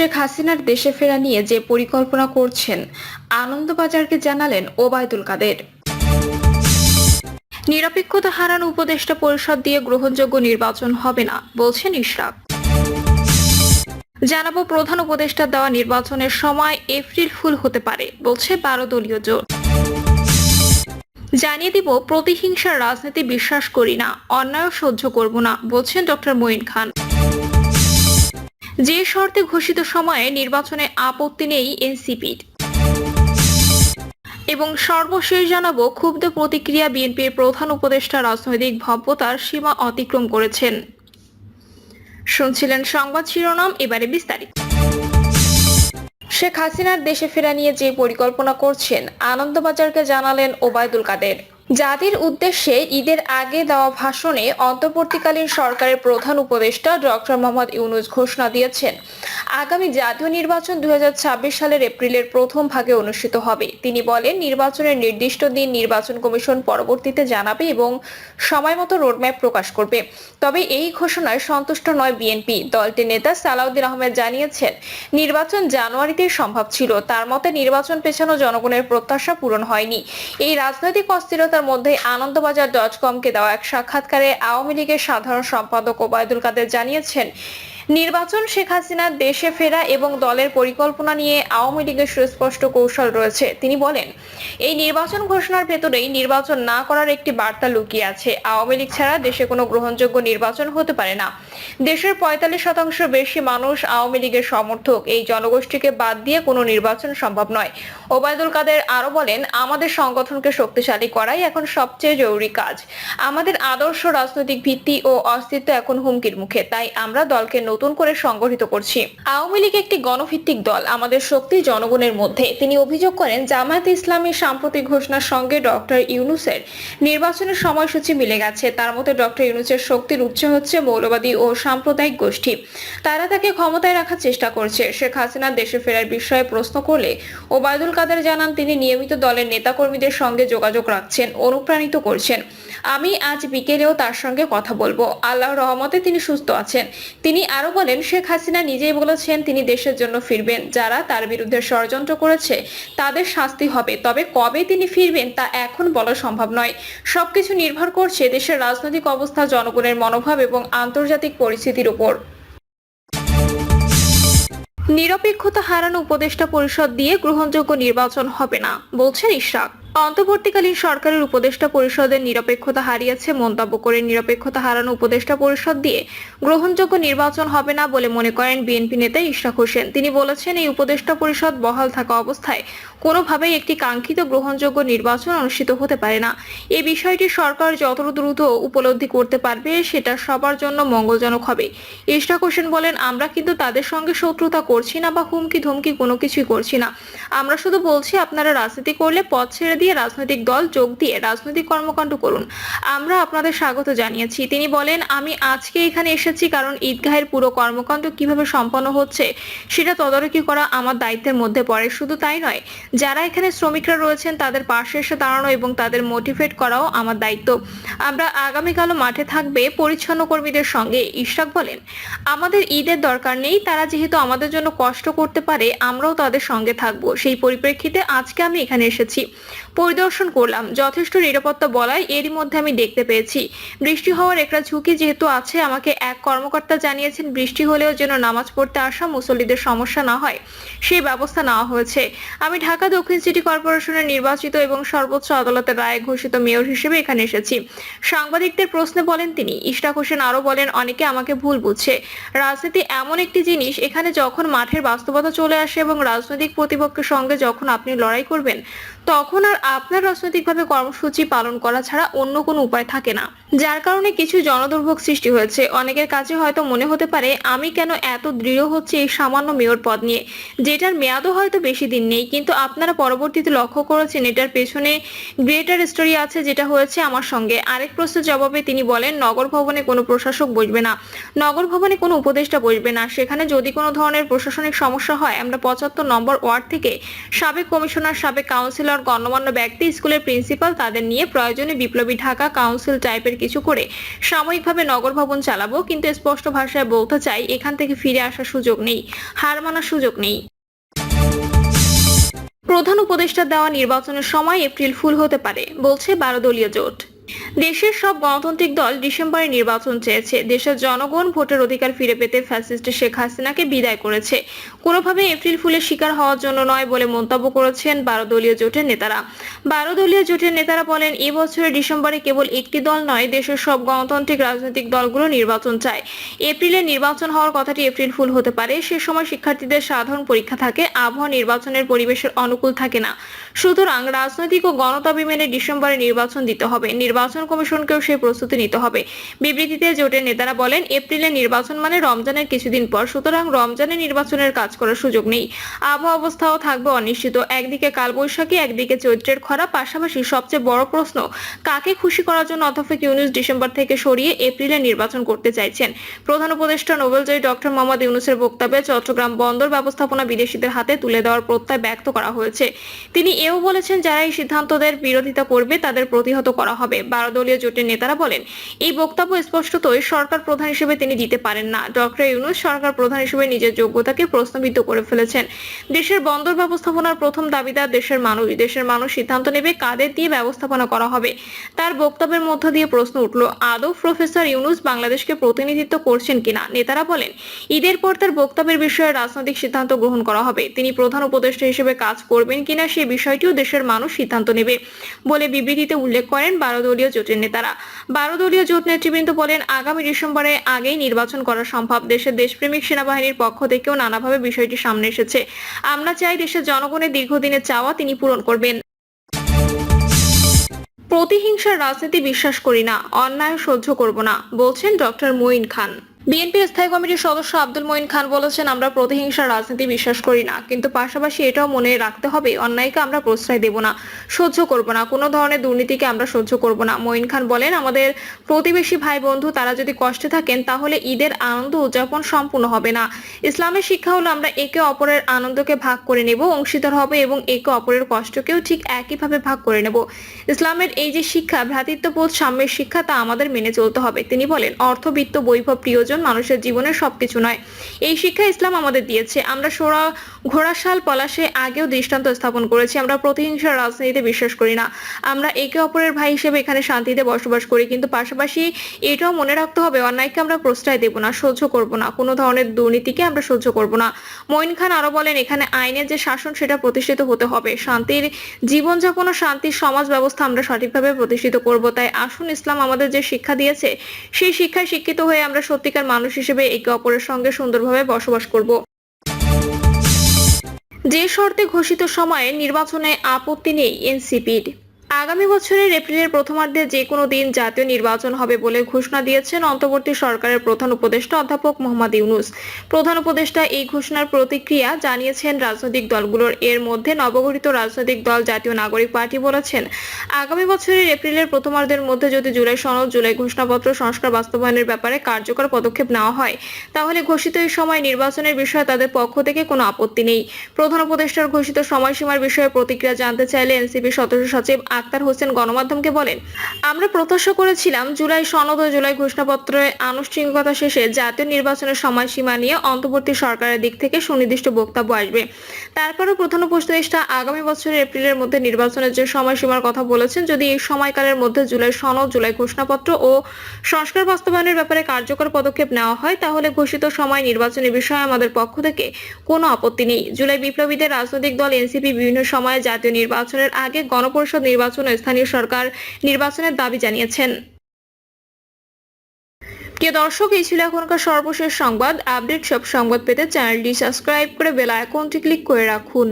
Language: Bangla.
শেখ হাসিনার দেশে ফেরা নিয়ে যে পরিকল্পনা করছেন, আনন্দবাজারকে জানালেন ওবায়দুল কাদের। নিরপেক্ষতা হারানো উপদেষ্টা পরিষদ দিয়ে গ্রহণযোগ্য নির্বাচন হবে না, বলছেন ইশরাক। জানাব প্রধান উপদেষ্টা দেওয়া নির্বাচনের সময় এপ্রিল ফুল হতে পারে, বলছে বারো দলীয় জোট। জানিয়ে দিব, প্রতিহিংসার রাজনীতি বিশ্বাস করি না, অন্যায় সহ্য করব না, বলছেন ডক্টর মঈন খান। যে শর্তে ঘোষিত সময়ে নির্বাচনে আপত্তি নেই এনসিপির। এবং সর্বশেষ জানাব, ক্ষুব্ধ প্রতিক্রিয়া বিএনপির প্রধান উপদেষ্টা রাজনৈতিক ভব্যতার সীমা অতিক্রম করেছেন। শুনছিলেন সংবাদ শিরোনাম, এবারে বিস্তারিত। শেখ হাসিনার দেশে ফেরা নিয়ে যে পরিকল্পনা করছেন, আনন্দবাজারকে জানালেন ওবায়দুল কাদের। জাতির উদ্দেশ্যে ঈদের আগে দেওয়া ভাষণে অন্তর্বর্তীকালীন সরকারের প্রধান উপদেষ্টা ডক্টর মোহাম্মদ ইউনুস ঘোষণা দিয়েছেন। আগামী জাতীয় নির্বাচন দু হাজার ছাব্বিশ সালের এপ্রিলের প্রথম ভাগে অনুষ্ঠিত হবে। তিনি বলেন, নির্বাচনের নির্দিষ্ট দিন নির্বাচন কমিশন পরবর্তীতে জানাবে এবং সময় সময়মতো রোডম্যাপ প্রকাশ করবে। তবে এই ঘোষণায় সন্তুষ্ট নয় বিএনপি। দলটির নেতা সালাউদ্দিন আহমেদ জানিয়েছেন, নির্বাচন জানুয়ারিতে সম্ভব ছিল। তার মতে, নির্বাচন পেছানো জনগণের প্রত্যাশা পূরণ হয়নি। এই রাজনৈতিক অস্থিরতার মধ্যে আনন্দবাজার ডট কমকে দেওয়া এক সাক্ষাৎকারে আওয়ামী লীগের সাধারণ সম্পাদক ওবায়দুল কাদের জানিয়েছেন নির্বাচন, শেখ হাসিনার দেশে ফেরা এবং দলের পরিকল্পনা নিয়ে আওয়ামী লীগের সুস্পষ্ট কৌশল রয়েছে। তিনি বলেন, এই নির্বাচন ঘোষণার ভেতরেই নির্বাচন না করার একটি বার্তা লুকিয়ে আছে। আওয়ামী লীগ ছাড়া দেশে কোনো গ্রহণযোগ্য নির্বাচন হতে পারে না। দেশের পঁয়তাল্লিশ শতাংশ বেশি মানুষ আওয়ামী লীগের সমর্থক। এই জনগোষ্ঠীকে বাদ দিয়ে কোনো নির্বাচন সম্ভব নয়। ওবায়দুল কাদের আরও বলেন, আমাদের সংগঠনকে শক্তিশালী করাই এখন সবচেয়ে জরুরি কাজ। আমাদের আদর্শ রাজনৈতিক ভিত্তি ও অস্তিত্ব এখন হুমকির মুখে। তাই আমরা দলকে নতুন করে সংগঠিত করছি। আওয়ামী লীগ একটি গণভিত্তিক দল। আমাদের শক্তি জনগণের মধ্যে। তিনি অভিযোগ করেন, জামায়াত ইসলামী সাম্প্রতিক ঘোষণার সঙ্গে ডক্টর ইউনুসের নির্বাচনের সময়সূচি মিলে গেছে। তার মতে, ডক্টর ইউনুসের শক্তির উৎস হচ্ছে মৌলবাদী ও সাম্প্রদায়িক গোষ্ঠী। তারা তাকে ক্ষমতায় রাখার চেষ্টা করছে। শেখ হাসিনা দেশে ফেরার বিষয়ে প্রশ্ন করলে ওবায়দুল কাদের জানান, তিনি নিয়মিত দলের নেতাকর্মীদের সঙ্গে যোগাযোগ রাখছেন, অনুপ্রাণিত করছেন। আমি আজ বিকেলেও তার সঙ্গে কথা বলব। আল্লাহ রহমতে তিনি সুস্থ আছেন। তিনি আরও বলেন, শেখ হাসিনা নিজেই বলেছেন তিনি দেশের জন্য ফিরবেন। যারা তার বিরুদ্ধে ষড়যন্ত্র করেছে, তাদের শাস্তি হবে। তবে কবে তিনি ফিরবেন তা এখন বলা সম্ভব নয়। সবকিছু নির্ভর করছে দেশের রাজনৈতিক অবস্থা, জনগণের মনোভাব এবং আন্তর্জাতিক পরিস্থিতির উপর। নিরপেক্ষতা হারানো উপদেষ্টা পরিষদ দিয়ে গ্রহণযোগ্য নির্বাচন হবে না, বলছেন ইশরাক। অন্তর্বর্তীকালীন সরকারের উপদেষ্টা পরিষদের নিরপেক্ষতা হারিয়েছে, মন্তব্য করে নিরপেক্ষতা হারানো উপদেষ্টা পরিষদ দিয়ে গ্রহণযোগ্য নির্বাচন হবে না বলে মনে করেন বিএনপি নেতা ইশরাক হোসেন। তিনি বলেছেন, এই উপদেষ্টা পরিষদ বহাল থাকা অবস্থায় কোনোভাবেই একটি কাঙ্ক্ষিত গ্রহণযোগ্য নির্বাচন অনুষ্ঠিত হতে পারে না। এ বিষয়টি সরকার যত দ্রুত উপলব্ধি করতে পারবে, সেটা সবার জন্য মঙ্গলজনক হবে। ইশরাক হোসেন বলেন, আমরা কিন্তু তাদের সঙ্গে শত্রুতা করছি না বা হুমকি ধমকি কোনো কিছুই করছি না। আমরা শুধু বলছি, আপনারা রাজনীতি করলে পথ ছেড়ে দিয়ে রাজনৈতিক দল যোগ দিয়ে রাজনৈতিক কর্মকাণ্ড করুন। আমরা আপনাদের স্বাগত জানিয়েছি। তিনি বলেন, আমি আজকে এখানে এসেছি কারণ ঈদগাহের পুরো কর্মকাণ্ড কীভাবে সম্পন্ন হচ্ছে সেটা তদারকি করা আমার দায়িত্বের মধ্যে পড়ে। শুধু তাই নয়, যারা এখানে শ্রমিকরা রয়েছেন তাদের পাশে এসে দাঁড়ানো এবং তাদের মোটিভেট করাও আমার দায়িত্ব। আমরা আগামীকালও মাঠে থাকবে পরিচ্ছন্ন কর্মীদের সঙ্গে। ইশরাক বলেন, আমাদের ঈদের দরকার নেই। তারা যেহেতু আমাদের জন্য কষ্ট করতে পারে, আমরাও তাদের সঙ্গে থাকব। সেই পরিপ্রেক্ষিতে আজকে আমি এখানে এসেছি। পরিদর্শন করলাম। যথেষ্ট নিরাপত্তা বলায় এরই মধ্যে আমি দেখতে পেয়েছি। বৃষ্টি হওয়ার একটা ঝুঁকি যেহেতু আছে, আমাকে এক কর্মকর্তা জানিয়েছেন বৃষ্টি হলেও যেন নামাজ পড়তে আসা মুসল্লিদের সমস্যা না হয়। সেই ব্যবস্থা নেওয়া হয়েছে। আমি ঢাকা দক্ষিণ সিটি কর্পোরেশনের নির্বাচিত এবং সর্বোচ্চ আদালতের রায়ে ঘোষিত মেয়র হিসেবে এখানে এসেছি। সাংবাদিকদের প্রশ্নে বলেন তিনি, ইশরাক হোসেন আরও বলেন, অনেকে আমাকে ভুল বুঝছে। রাজনীতি এমন একটি জিনিস, এখানে যখন মাঠের বাস্তবতা চলে আসে এবং রাজনৈতিক প্রতিপক্ষের সঙ্গে যখন আপনি লড়াই করবেন, তখন আর আপনার রাজনৈতিকভাবে কর্মসূচি পালন করা ছাড়া অন্য কোনো উপায় থাকে না। যার কারণে কিছু জনদুর্ভোগ সৃষ্টি হয়েছে। অনেকের কাছে হয়তো মনে হতে পারে, আমি কেন এত দৃঢ় হচ্ছে এই সামান্য মেয়র পদ নিয়ে? যেটার মেয়াদও হয়তো বেশি দিন নেই, কিন্তু আপনারা পরবর্তীতে লক্ষ্য করেছেন এটার পেছনে গ্রেটার স্টোরি আছে যেটা হয়েছে আমার সঙ্গে। আরেক প্রশ্নের জবাবে তিনি বলেন, নগর ভবনে কোনো প্রশাসক বসবে না। নগর ভবনে কোনো উপদেষ্টা বসবে না। সেখানে যদি কোনো ধরনের প্রশাসনিক সমস্যা হয়, আমরা পঁচাত্তর নম্বর ওয়ার্ড থেকে সাবেক কমিশনার, সাবেক কাউন্সিলর কাউন্সিলর গণ্যমান্য ব্যক্তি, স্কুলের প্রিন্সিপাল তাদের নিয়ে প্রয়োজনে বিপ্লবী ঢাকা কাউন্সিল টাইপের কিছু করে সাময়িকভাবে নগর ভবন চালাবো। কিন্তু স্পষ্ট ভাষায় বলতে চাই, এখান থেকে ফিরে আসার সুযোগ নেই, হার মানার সুযোগ নেই। প্রধান উপদেষ্টা দেওয়া নির্বাচনের সময় এপ্রিল ফুল হতে পারে, বলছে বারো দলীয় জোট। দেশের সব গণতান্ত্রিক দল ডিসেম্বরে নির্বাচন চেয়েছে। দেশের জনগণ ভোটের অধিকার ফিরে পেতে ফ্যাসিস্ট শেখ হাসিনাকে বিদায় করেছে। কোনোভাবে এপ্রিল ফুলের শিকার হওয়ার জন্য নয় বলে মন্তব্য করেছেন বারো দলীয় জোটের নেতারা। বারো দলীয় জোটের নেতারা বলেন, এ বছরের ডিসেম্বরে কেবল একটি দল নয়, দেশের সব গণতান্ত্রিক রাজনৈতিক দলগুলো নির্বাচন চায়। এপ্রিলে নির্বাচন হওয়ার কথাটি এপ্রিল ফুল হতে পারে। সে সময় শিক্ষার্থীদের সাধারণ পরীক্ষা থাকে, আবহাওয়া নির্বাচনের পরিবেশের অনুকূল থাকে না। সুতরাং রাজনৈতিক ও গণতাবি মেনে ডিসেম্বরে নির্বাচন দিতে হবে। নির্বাচন কমিশনকেও সেই প্রস্তুতি নিতে হবে। বিবৃতিতে জোটের নেতারা বলেন এপ্রিলে নির্বাচন মানে রমজানের কিছুদিন পর, সুতরাং রমজানে নির্বাচনের কাজ করার সুযোগ নেই। আবহাওয়া অবস্থাও থাকবে অনিশ্চিত। একদিকে কালবৈশাখী, একদিকে চৈত্রের খরা, পাশাপাশি সবচেয়ে বড় প্রশ্ন, কাকে খুশি করার জন্য অধ্যাপক ইউনুস ডিসেম্বর থেকে সরিয়ে এপ্রিলে নির্বাচন করতে চাইছেন? প্রধান উপদেষ্টা, নোবেলজয়ী ডক্টর মোহাম্মদ ইউনুসের বক্তব্যে চট্টগ্রাম বন্দর ব্যবস্থাপনা বিদেশিদের হাতে তুলে দেওয়ার প্রত্যয় ব্যক্ত করা হয়েছে। তিনি এও বলেছেন, যারা এই সিদ্ধান্তদের বিরোধিতা করবে, তাদের প্রতিহত করা হবে। বারো দলীয় জোটের নেতারা বলেন, এই বক্তব্য স্পষ্টতই সরকার প্রধান হিসেবে তিনি দিতে পারেন না। ডক্টর ইউনুস সরকার প্রধান হিসেবে নিজের যোগ্যতাকে প্রশ্নবিদ্ধ করে ফেলেছেন। দেশের বন্দর ব্যবস্থাপনার প্রথম দাবিদার দেশের মানুষ। দেশের মানুষ সিদ্ধান্ত নেবে কাদের দিয়ে ব্যবস্থাপনা করা হবে। তার বক্তব্যের মধ্য দিয়ে প্রশ্ন উঠল, আদৌ প্রফেসর ইউনুস বাংলাদেশকে প্রতিনিধিত্ব করছেন কিনা? নেতারা বলেন, ঈদের পর তার বক্তব্যের বিষয়ে রাজনৈতিক সিদ্ধান্ত গ্রহণ করা হবে। তিনি প্রধান উপদেষ্টা হিসেবে কাজ করবেন কিনা সে বিষয়টিও দেশের মানুষ সিদ্ধান্ত নেবে বলে বিবৃতিতে উল্লেখ করেন বারো দলীয় জোটের নেতারা। বারো দলীয় জোট নেতৃবৃন্দ বলেন, আগামী ডিসেম্বরে আগেই নির্বাচন করা সম্ভব। দেশের দেশপ্রেমিক সেনাবাহিনীর পক্ষ থেকেও নানাভাবে বিষয়টি সামনে এসেছে। আমরা চাই দেশের জনগণের দীর্ঘদিনের চাওয়া তিনি পূরণ করবেন। প্রতিহিংসার রাজনীতি বিশ্বাস করি না, অন্যায় সহ্য করব না, বলছেন ডক্টর মঈন খান। বিএনপির স্থায়ী কমিটির সদস্য আব্দুল মঈন খান বলেছেন, আমরা প্রতিহিংসার রাজনীতি বিশ্বাস করি না, কিন্তু পাশাপাশি এটাও মনে রাখতে হবে, অন্যায়কে আমরা প্রশ্রয় দেব না, সহ্য করব না, কোনো ধরনের দুর্নীতিকে আমরা সহ্য করব না। মঈন খান বলেন, আমাদের প্রতিবেশী ভাই বন্ধু তারা যদি কষ্টে থাকেন, তাহলে ঈদের আনন্দ উদযাপন সম্পূর্ণ হবে না। ইসলামের শিক্ষা হলো, আমরা একে অপরের আনন্দকে ভাগ করে নেব, অংশীদার হবে এবং একে অপরের কষ্টকেও ঠিক একইভাবে ভাগ করে নেব। ইসলামের এই যে শিক্ষা, ভ্রাতৃত্ববোধ সাম্যের শিক্ষা, তা আমাদের মেনে চলতে হবে। তিনি বলেন, অর্থবিত্ত বৈভব প্রিয়জন মানুষের জীবনের সবকিছু নয়। এই শিক্ষা ইসলাম আমাদের দিয়েছে। আমরা সোরা, ঘোড়াশাল পলাশে আগেও দৃষ্টান্ত স্থাপন করেছি। আমরা প্রতিহিংসার রাজনীতিতে বিশ্বাস করি না। আমরা একে অপরের ভাই হিসেবে এখানে শান্তিতে বসবাস করি। কিন্তু পাশাপাশি এটাও মনে রাখতে হবে, অন্যায়কে আমরা প্রশ্রয় দেব না, সহ্য করব না। কোনো ধরনের দুর্নীতিকে আমরা সহ্য করব না। মঈন খান আরও বলেন, এখানে আইনের যে শাসন, সেটা প্রতিষ্ঠিত হতে হবে। শান্তির জীবনযাপন ও শান্তির সমাজ ব্যবস্থা আমরা সঠিকভাবে প্রতিষ্ঠিত করব। তাই আসুন ইসলাম আমাদের যে শিক্ষা দিয়েছে, সেই শিক্ষায় শিক্ষিত হয়ে আমরা সত্যিকার মানুষ হিসেবে একে অপরের সঙ্গে সুন্দরভাবে বসবাস করব। যে শর্তে ঘোষিত সময়ে নির্বাচনে আপত্তি নেই এনসিপির। আগামী বছরের এপ্রিলের প্রথমার্ধে যে কোনো দিন জাতীয় নির্বাচন হবে বলে ঘোষণা দিয়েছেন অন্তর্বর্তী সরকারের প্রধান উপদেষ্টা অধ্যাপক মোহাম্মদ ইউনুস। প্রধান উপদেষ্টা এই ঘোষণার প্রতিক্রিয়া জানিয়েছেন রাজনৈতিক দলগুলোর। এর মধ্যে নবগঠিত রাজনৈতিক দল জাতীয় নাগরিক পার্টি বলেছেন, আগামী বছরের এপ্রিলের প্রথমার্ধের মধ্যে যদি জুলাই সনদ, জুলাই ঘোষণাপত্র, সংস্কার বাস্তবায়নের ব্যাপারে কার্যকর পদক্ষেপ নেওয়া হয়, তাহলে ঘোষিত এই সময় নির্বাচনের বিষয়ে তাদের পক্ষ থেকে কোনো আপত্তি নেই। প্রধান উপদেষ্টার ঘোষিত সময়সীমার বিষয়ে প্রতিক্রিয়া জানতে চাইলে এনসিপি সদস্য সচিব আক্তার হোসেন গণমাধ্যমকে বলেন, আমরা প্রত্যাশা করেছিলাম জুলাই সনদ ও জুলাই ঘোষণাপত্রে আনুষ্ঠানিকতা শেষে জাতীয় নির্বাচনের সময়সীমা নিয়ে অন্তর্বর্তী সরকারের দিক থেকে সুনির্দিষ্ট বক্তব্য আসবে। তারপরেও প্রধান উপদেষ্টা আগামী বছরের এপ্রিলের মধ্যে নির্বাচনের যে সময়সীমার কথা বলেছেন, যদি এই সময়কালের মধ্যে জুলাই সনদ, জুলাই ঘোষণাপত্র ও সংস্কার বাস্তবায়নের ব্যাপারে কার্যকর পদক্ষেপ নেওয়া হয়, তাহলে ঘোষিত সময় নির্বাচনের বিষয়ে আমাদের পক্ষ থেকে কোনো আপত্তি নেই। জুলাই বিপ্লবীদের রাজনৈতিক দল, এনসিপি বিভিন্ন সময়ে জাতীয় নির্বাচনের আগে গণপরিষদ নির্বাচন ও স্থানীয় সরকার নির্বাচনের দাবি জানিয়েছেন। প্রিয় দর্শক, এই ছিল এখনকার সর্বশেষ সংবাদ। আপডেট সব সংবাদ পেতে চ্যানেলটি সাবস্ক্রাইব করে বেল আইকনটি ক্লিক করে রাখুন।